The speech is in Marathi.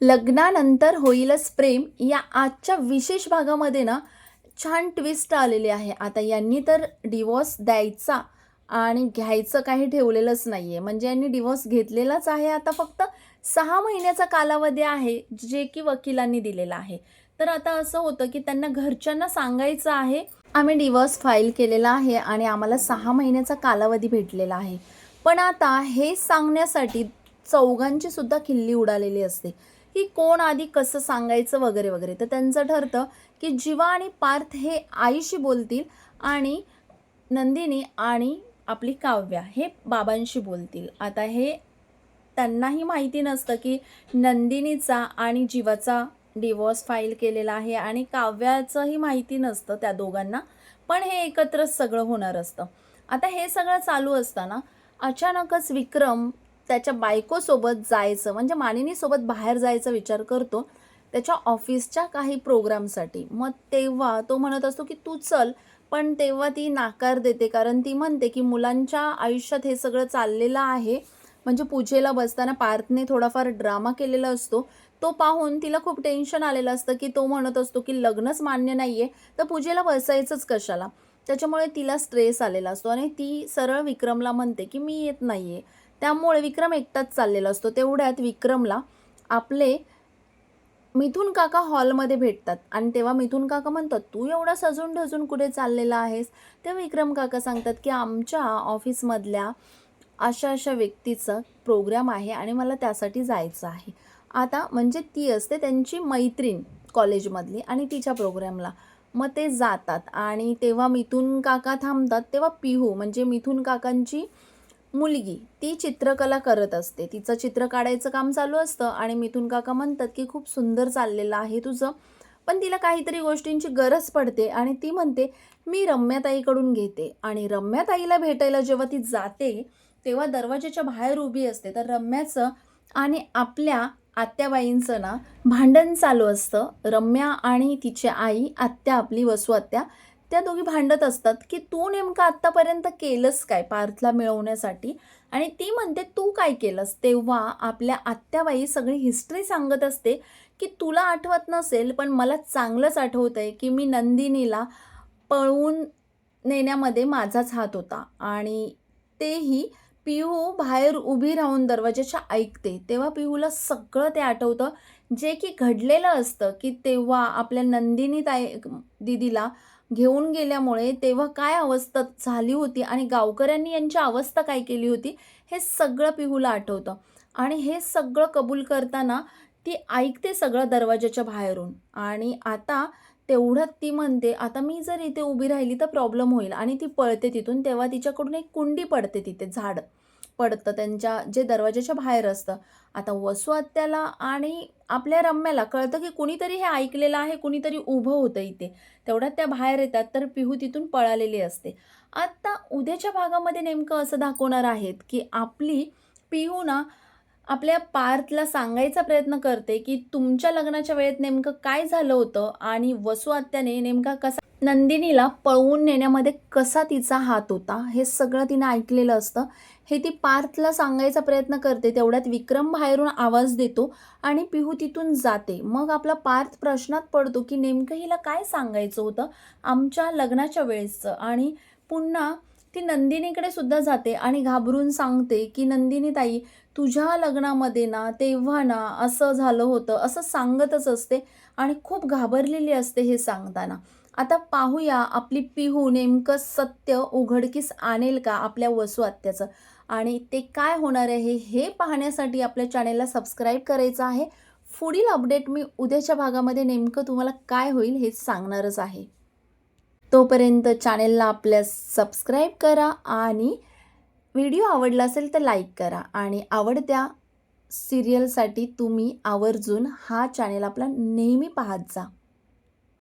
लग्नानंतर होईलच प्रेम या आजच्या विशेष भागामध्ये ना छान ट्विस्ट आलेली आहे. आता यांनी तर डिवॉर्स द्यायचा आणि घ्यायचं काही ठेवलेलंच नाही आहे म्हणजे यांनी डिवॉर्स घेतलेलाच आहे. आता फक्त सहा महिन्याचा कालावधी आहे जे की वकिलांनी दिलेला आहे. तर आता असं होतं की त्यांना घरच्यांना सांगायचं आहे आम्ही डिवॉर्स फाईल केलेला आहे आणि आम्हाला सहा महिन्याचा कालावधी भेटलेला आहे. पण आता हे सांगण्यासाठी चौघांची सुद्धा खिल्ली उडालेली असते. की कोण आधी कसं सांगायचं वगैरे वगैरे. तर त्यांचं ठरतं की जीवा आणि पार्थ हे आईशी बोलतील आणि नंदिनी आणि आपली काव्या हे बाबांशी बोलतील. आता हे त्यांनाही माहिती नसतं की नंदिनीचा आणि जीवाचा डिवोर्स फाईल केलेला आहे आणि काव्याचंही माहिती नसतं त्या दोघांना पण हे एकत्रच सगळं होणार असतं. आता हे सगळं चालू असताना अचानकच विक्रम त्याच्या बायकोसोबत जायचं म्हणजे मानिनीसोबत बाहेर जायचा विचार करतो त्याच्या ऑफिसच्या काही प्रोग्रामसाठी. मग तेव्हा तो म्हणत असतो की तू चल. पण तेव्हा ती नाकार देते कारण ती म्हणते की मुलांच्या आयुष्यात हे सगळं चाललेलं आहे. म्हणजे पूजेला बसताना पार्थने थोडाफार ड्रामा केलेला असतो. तो पाहून तिला खूप टेन्शन आलेलं असतं की तो म्हणत असतो की लग्नच मान्य नाही आहे तर पूजेला बसायचंच कशाला. त्याच्यामुळे तिला स्ट्रेस आलेला असतो आणि ती सरळ विक्रमला म्हणते की मी येत नाही आहे त्यामुळे विक्रम एकटाच चाललेला असतो. तेवढ्यात विक्रमला आपले मिथून काका हॉलमध्ये भेटतात आणि तेव्हा मिथून काका म्हणतात तू एवढा सजून ढजून कुठे चाललेला आहेस? तेव्हा विक्रम काका सांगतात की आमच्या ऑफिसमधल्या अशा अशा व्यक्तीचं प्रोग्राम आहे आणि मला त्यासाठी जायचं आहे. आता म्हणजे ती असते त्यांची मैत्रीण कॉलेजमधली आणि तिच्या प्रोग्रामला. मग ते जातात. आणि तेव्हा मिथून काका थांबतात तेव्हा पिहू म्हणजे मिथून काकांची मुलगी ती चित्रकला करत असते. तिचं चित्र काढायचं काम चालू असतं आणि मिथून काका म्हणतात की खूप सुंदर चाललेलं आहे तुझं. पण तिला काहीतरी गोष्टींची गरज पडते आणि ती म्हणते मी रम्याताईकडून घेते. आणि रम्याताईला भेटायला जेव्हा ती जाते तेव्हा दरवाजाच्या बाहेर उभी असते. तर रम्याचं आणि आपल्या आत्याबाईंचं ना भांडण चालू असतं. रम्या आणि तिची आई आत्या आपली वसू आत्या त्या दोघी भांडत असतात की तू नेमकं आत्तापर्यंत केलंस काय पार्थला मिळवण्यासाठी? आणि ती म्हणते तू काय केलंस? तेव्हा आपल्या आत्याबाई सगळी हिस्ट्री सांगत असते की तुला आठवत नसेल पण मला चांगलंच आठवतं आहे की मी नंदिनीला पळवून नेण्यामध्ये माझाच हात होता. आणि तेही पिहू बाहेर उभी राहून दरवाजाच्या ऐकते तेव्हा पिहूला सगळं ते आठवतं. जे की घडलेलं असतं की तेव्हा आपल्या नंदिनी ताई दिदीला घेऊन गेल्यामुळे तेव्हा काय अवस्था झाली होती आणि गावकऱ्यांनी यांची अवस्था काय केली होती हे सगळं पिहूला आठवतं. आणि हे सगळं कबूल करताना ती ऐकते सगळं दरवाजाच्या बाहेरून. आणि आता तेवढ्यात ती म्हणते आता मी जर इथे उभी राहिली तर प्रॉब्लेम होईल. आणि ती पळते तिथून. तेव्हा तिच्याकडून एक कुंडी पडते तिथे झाड पडतं त्यांच्या जे दरवाजाच्या बाहेर असतं. आता वसू आत्याला आणि आपल्या रम्याला कळतं की कुणीतरी हे ऐकलेलं आहे कुणीतरी उभं होतं इथे. तेवढ्यात त्या बाहेर येतात तर पिहू तिथून पळालेली असते. आता उद्याच्या भागामध्ये नेमकं असं दाखवणार आहेत की आपली पिहू ना आपल्या पार्थला सांगायचा प्रयत्न करते की तुमच्या लग्नाच्या वेळेत नेमकं काय झालं होतं आणि वसू आत्याने नेमका कसा नंदिनीला पळवून नेण्यामध्ये कसा तिचा हात होता? हे सगळं तिने ऐकलेलं असतं. हे ती पार्थला सांगायचा प्रयत्न करते. तेवढ्यात विक्रम बाहेरून आवाज देतो आणि पिहू तिथून जाते. मग आपला पार्थ प्रश्नात पडतो की नेमकं हिला काय सांगायचं होतं आमच्या लग्नाच्या वेळेसचं? आणि पुन्हा ती नंदिनीकडे सुद्धा जाते आणि घाबरून सांगते की नंदिनी ताई तुझ्या लग्नामध्ये ना तेव्हा ना असं झालं होतं असं सांगतच असते आणि खूप घाबरलेली असते हे सांगताना. आता पाहूया आपली पिहू नेमकं सत्य उघडकीस आणेल का आपल्या वसू आत्याचं? आणि ते काय होणार आहे हे पाहण्यासाठी आपल्या चॅनेलला सबस्क्राईब करायचं आहे. पुढील अपडेट मी उद्याच्या भागामध्ये नेमकं तुम्हाला काय होईल हे सांगणारच आहे. तोपर्यंत चॅनेलला आपल्या सबस्क्राईब करा आणि व्हिडिओ आवडला असेल तर लाईक करा. आणि आवडत्या सिरियलसाठी तुम्ही आवर्जून हा चॅनेल आपला नेहमी पाहत जा.